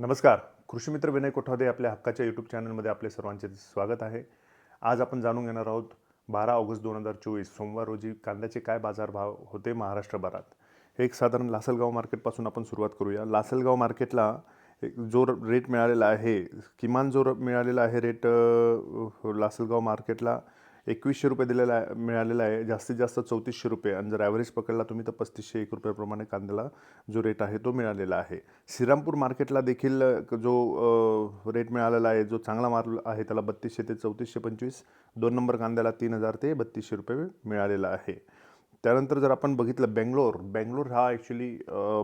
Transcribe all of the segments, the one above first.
नमस्कार. कृषीमित्र विनय कोठावदे आपल्या हक्काच्या यूट्यूब चॅनलमध्ये आपले सर्वांचे स्वागत आहे. आज आपण जाणून घेणार आहोत बारा ऑगस्ट दोन हजार चोवीस सोमवार रोजी कांद्याचे काय बाजारभाव होते महाराष्ट्रभरात हे एक साधारण लासलगाव मार्केटपासून आपण सुरुवात करूया. लासलगाव मार्केटला एक जो रेट मिळालेला आहे किमान जो मिळालेला आहे रेट लासलगाव मार्केटला एकवीसशे रुपये दिलेला आहे मिळालेला आहे. जास्तीत जास्त चौतीसशे रुपये. आणि जर ॲव्हरेज पकडला तुम्ही तर पस्तीसशे एक रुपयाप्रमाणे कांद्याला जो रेट आहे तो मिळालेला आहे. श्रीरामपूर मार्केटला देखील जो रेट मिळालेला आहे जो चांगला माल आहे त्याला बत्तीसशे ते चौतीसशे पंचवीस दोन नंबर कांद्याला तीन हजार ते बत्तीसशे रुपये मिळालेला आहे. त्यानंतर जर आपण बघितलं बेंगलोर बेंगलोर हा ॲक्च्युली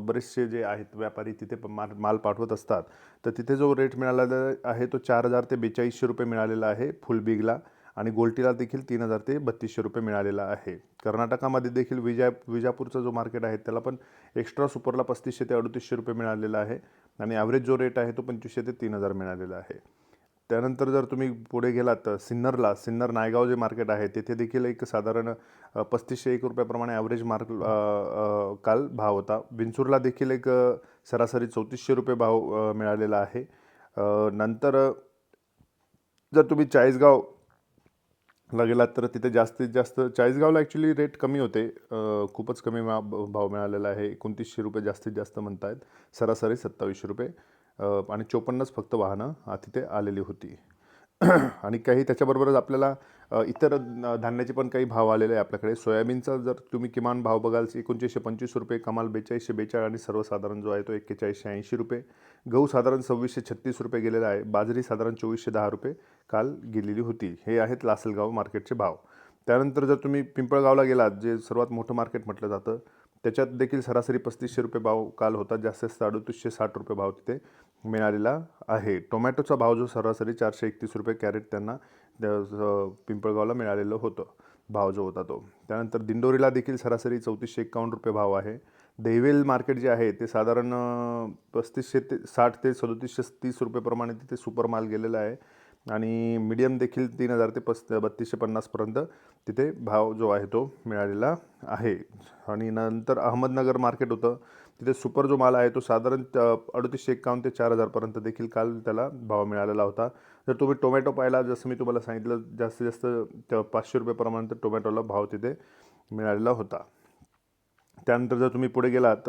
बरेचसे जे आहेत व्यापारी तिथे प- माल माल पाठवत असतात. तर तिथे जो रेट मिळालेला आहे तो चार हजार ते बेचाळीसशे रुपये मिळालेला आहे फुल बिगला आणि गोल्टीला देखील तीन हजार ते बत्तीसशे रुपये मिळालेला आहे. कर्नाटकामध्ये देखील विजा विजापूरचा जो मार्केट आहे त्याला पण एक्स्ट्रा सुपरला पस्तीसशे ते अडतीसशे रुपये मिळालेला आहे. आणि ॲव्हरेज जो रेट आहे तो पंचवीसशे ते तीन हजार मिळालेला आहे. त्यानंतर जर तुम्ही पुढे गेलात तर सिन्नरला सिन्नर नायगाव जे मार्केट आहे तेथे देखील एक साधारण पस्तीसशे एक रुपयाप्रमाणे ॲव्हरेज मार्क काल भाव होता. विंचूरला देखील एक सरासरी चौतीसशे रुपये भाव मिळालेला आहे. नंतर जर तुम्ही चाळीसगाव ला गेलात तर तिथे जास्तीत जास्त चाळीसगावला ॲक्च्युली रेट कमी होते. खूपच कमी मा- भाव मिळालेला आहे. एकोणतीसशे रुपये जास्तीत जास्त म्हणतायत. सरासरी सत्तावीसशे रुपये. आणि चोपन्नच फक्त वाहनं तिथे आलेली होती. आणि काही त्याच्याबरोबरच आपल्याला इतर धान्याचे पण काही भाव आलेले आहे आपल्याकडे. सोयाबीनचा जर तुम्ही किमान भाव बघाल एकोणचाळीसशे पंचवीस रुपये कमाल बेचाळीसशे बेचाळीस आणि सर्वसाधारण जो आहे तो एक्केचाळीसशे ऐंशी रुपये. गहू साधारण सव्वीसशे छत्तीस रुपये गेलेला आहे. बाजरी साधारण चोवीसशे दहा रुपये काल गेलेली होती. हे आहेत लासलगाव मार्केटचे भाव. त्यानंतर जर तुम्ही पिंपळगावला गेलात जे सर्वात मोठं मार्केट म्हटलं जातं त्याच्यात देखील सरासरी पस्तीसशे रुपये भाव काल होता. जास्तीत जास्त अडतीसशे साठ रुपये भाव तिथे मिळालेला आहे. टोमॅटोचा भाव जो सरासरी चारशे एकतीस रुपये कॅरेट त्यांना त्या- पिंपळगावला मिळालेलं होतं. भाव जो होता तो. त्यानंतर दिंडोरीला देखील सरासरी चौतीसशे एक्कावन्न रुपये भाव आहे. देवेल मार्केट जे आहे ते साधारण पस्तीसशे ते साठ ते सदोतीसशे तीस रुपयेप्रमाणे तिथे सुपर माल गेलेला आहे. आणि मीडियम देखील तीन हजार ते पस्त बत्तीसशे पन्नासपर्यंत तिथे भाव जो आहे तो मिळालेला आहे. आणि नंतर अहमदनगर मार्केट होतं. तिथे सुपर जो माल आहे तो साधारण त- अडतीसशे एक्कावन्न ते चार हजारपर्यंत देखील काल त्याला भाव मिळालेला होता. जर तुम्ही टोमॅटो पाहिला जसं मी तुम्हाला सांगितलं जास्तीत जास्त त- पाचशे रुपयेपर्यंत टोमॅटोला भाव तिथे मिळालेला होता. त्यानंतर जर तुम्ही पुढे गेलात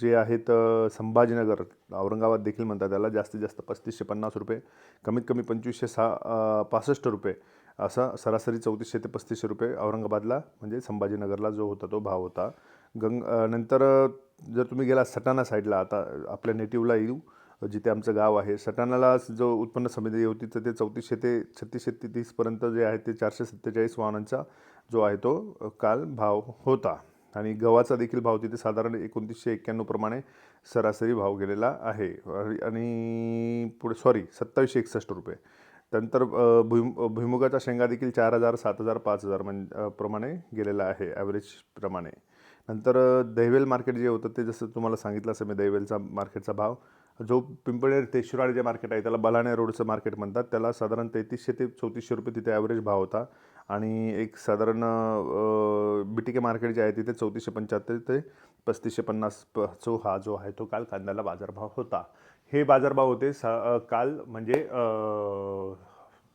जे आहेत संभाजीनगर औरंगाबाद देखील म्हणतात त्याला जास्तीत जास्त पस्तीसशे पन्नास रुपये कमीत कमी पंचवीसशे सहा पासष्ट रुपये असा सरासरी चौतीसशे ते पस्तीसशे रुपये औरंगाबादला म्हणजे संभाजीनगरला जो होता तो भाव होता. गंग नंतर जर तुम्ही गेला सटाणा साईडला आता आपल्या नेटिव्हला येऊ जिथे आमचं गाव आहे सटाणाला जो उत्पन्न समिती होती तर ते चौतीसशे ते छत्तीसशे ते तीसपर्यंत जे आहे ते चारशे सत्तेचाळीस वाहनांचा जो आहे तो काल भाव होता. आणि गव्हाचा देखील भाव तिथे साधारण एकोणतीसशे एक्क्याण्णव प्रमाणे सरासरी भाव गेलेला आहे. आणि- पुढे सॉरी सत्तावीसशे एकसष्ट रुपये. त्यानंतर भुई भुईमुगाचा शेंगा देखील चार हजार सात हजार पाच हजार म्हण प्रमाणे गेलेला आहे ॲव्हरेज प्रमाणे. नंतर दहिवेल मार्केट जे होतं ते जसं तुम्हाला सांगितलं असं मी दहिवेलचा मार्केटचा भाव. जो पिंपळेर ते शिराळे जे मार्केट आहे त्याला बलाणे रोडचं मार्केट म्हणतात. त्याला साधारण तेहतीसशे ते चौतीसशे रुपये तिथे ॲव्हरेज भाव होता. आणि एक साधारण बी टी के मार्केट जे आहे तिथे चौतीसशे पंच्याहत्तर ते पस्तीसशे पन्नास प जो हा जो आहे तो काल कांद्याला बाजारभाव होता. हे बाजारभाव होते सा काल म्हणजे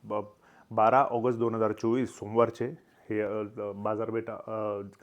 ब बारा ऑगस्ट दोन हजार चोवीस सोमवारचे हे बाजारपेठ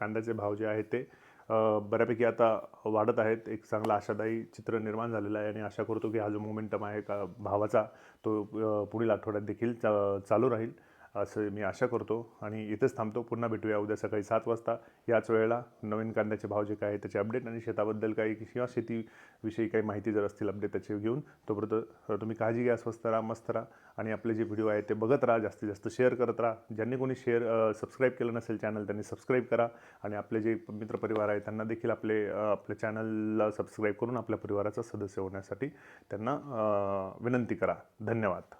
कांद्याचे भाव जे आहेत ते बऱ्यापैकी आता वाढत आहेत. एक चांगलं आशादायी चित्र निर्माण झालेलं आहे आणि आशा करतो की हा जो मोमेंटम आहे का भावाचा तो पुढील आठवड्यात देखील चा चालू राहील. असं मी आशा करतो आणि इथेच थांबतो. पुन्हा भेटूया उद्या सकाळी सात वाजता. याच वेळेला नवीन कांद्याचे भाव जे काय आहे त्याचे अपडेट आणि शेताबद्दल काही किंवा शेतीविषयी काही माहिती जर असतील अपडेट त्याचे घेऊन तोपर्यंत तुम्ही काळजी घ्या स्वस्त राहा मस्त राहा आणि आपले जे व्हिडिओ आहेत ते बघत राहा जास्तीत जास्त शेअर करत राहा. ज्यांनी कोणी शेअर सबस्क्राईब केलं नसेल चॅनल त्यांनी सबस्क्राईब करा आणि आपले जे मित्रपरिवार आहे त्यांना देखील आपले आपल्या चॅनलला सबस्क्राईब करून आपल्या परिवाराचा सदस्य होण्यासाठी त्यांना विनंती करा. धन्यवाद.